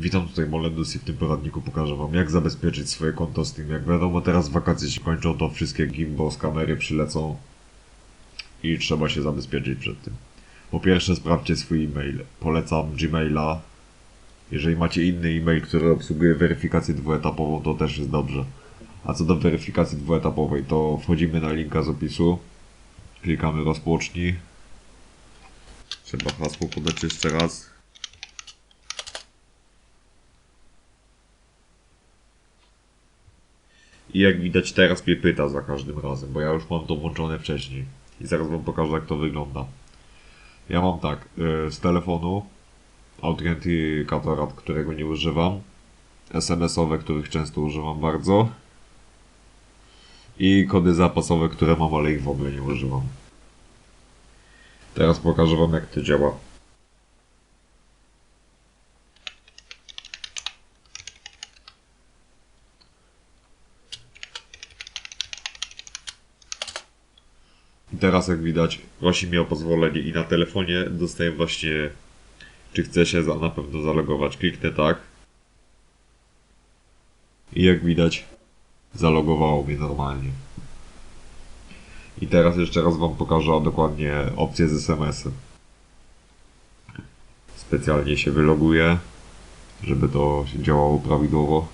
Witam tutaj Molendus i w tym poradniku pokażę wam jak zabezpieczyć swoje konto Steam. Jak wiadomo teraz wakacje się kończą, to wszystkie gimbal z kamery przylecą i trzeba się zabezpieczyć przed tym. Po pierwsze sprawdźcie swój e-mail. Polecam Gmaila. Jeżeli macie inny e-mail, który obsługuje weryfikację dwuetapową, to też jest dobrze. A co do weryfikacji dwuetapowej, to wchodzimy na linka z opisu, klikamy rozpocznij. Trzeba hasło podać jeszcze raz. I jak widać teraz mnie pyta za każdym razem, bo ja już mam to włączone wcześniej. I zaraz wam pokażę jak to wygląda. Ja mam tak, y, z telefonu autentykatora, którego nie używam, SMS-owe, których często używam bardzo i kody zapasowe, które mam, ale ich w ogóle nie używam. Teraz pokażę wam jak to działa. I teraz jak widać prosi mnie o pozwolenie i na telefonie dostaję właśnie czy chcę się za, na pewno zalogować. Kliknę tak. I jak widać zalogowało mnie normalnie. I teraz jeszcze raz wam pokażę dokładnie opcję z SMS-em. Specjalnie się wyloguję, żeby to się działało prawidłowo,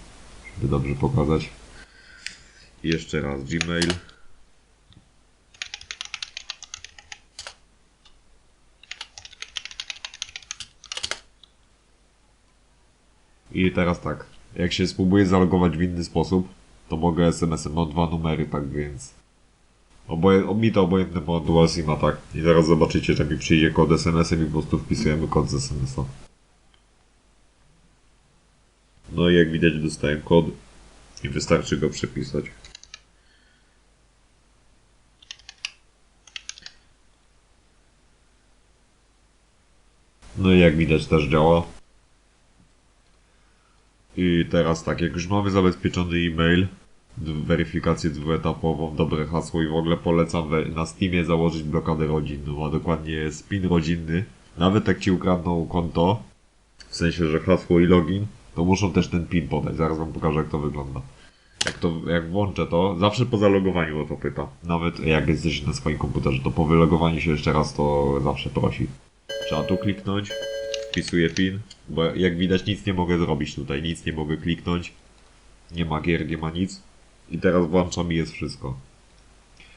żeby dobrze pokazać. I jeszcze raz Gmail. I teraz tak, jak się spróbuję zalogować w inny sposób, to mogę SMS-em, mam dwa numery, tak więc... Oboje, mi to obojętne po dual SIM-a, tak. I zaraz zobaczycie, że mi przyjdzie kod SMS-em i po prostu wpisujemy kod z SMS-a. No i jak widać dostaję kod i wystarczy go przepisać. No i jak widać też działa. I teraz tak, jak już mamy zabezpieczony e-mail, weryfikację dwuetapową, dobre hasło i w ogóle polecam na Steamie założyć blokadę rodzinną, a dokładnie spin rodzinny. Nawet jak ci ukradną konto, w sensie, że hasło i login, to muszą też ten pin podać. Zaraz wam pokażę jak to wygląda. Jak to, jak włączę to, zawsze po zalogowaniu o to pyta. Nawet jak jesteś na swoim komputerze, to po wylogowaniu się jeszcze raz to zawsze prosi. Trzeba tu kliknąć, wpisuję pin, bo jak widać nic nie mogę zrobić tutaj, nic nie mogę kliknąć. Nie ma gier, nie ma nic. I teraz włączam i jest wszystko.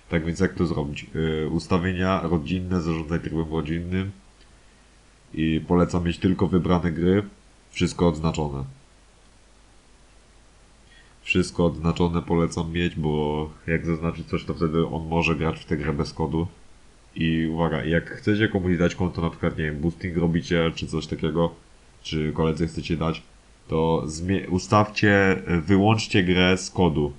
Tak więc jak to zrobić? Yy, ustawienia rodzinne, zarządzaj trybem rodzinnym. I polecam mieć tylko wybrane gry. Wszystko odznaczone. Wszystko odznaczone polecam mieć, bo jak zaznaczyć coś, to wtedy on może grać w tę grę bez kodu. I uwaga, jak chcecie komuś dać konto, na przykład, nie wiem, boosting robicie, czy coś takiego, czy koledzy chcecie dać, to ustawcie, wyłączcie grę z kodu.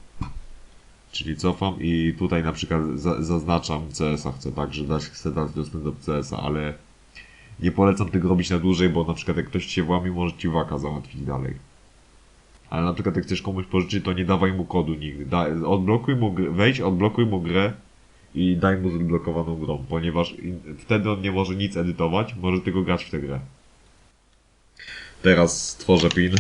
Czyli cofam i tutaj na przykład za- zaznaczam CS-a, chcę tak, że dać, chcę dać dostęp do CS-a, ale nie polecam tego robić na dłużej, bo na przykład jak ktoś cię włami, może ci waka załatwić dalej. Ale na przykład jak chcesz komuś pożyczyć, to nie dawaj mu kodu nigdy. Da- odblokuj mu, wejdź, odblokuj mu grę i daj mu zblokowaną grą, ponieważ wtedy on nie może nic edytować, może tylko grać w tę grę. Teraz stworzę pin.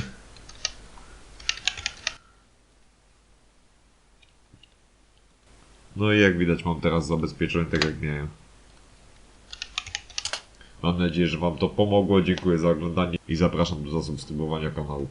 No i jak widać mam teraz zabezpieczony tak jak miałem. Mam nadzieję, że Wam to pomogło. Dziękuję za oglądanie i zapraszam do zasubskrybowania kanału.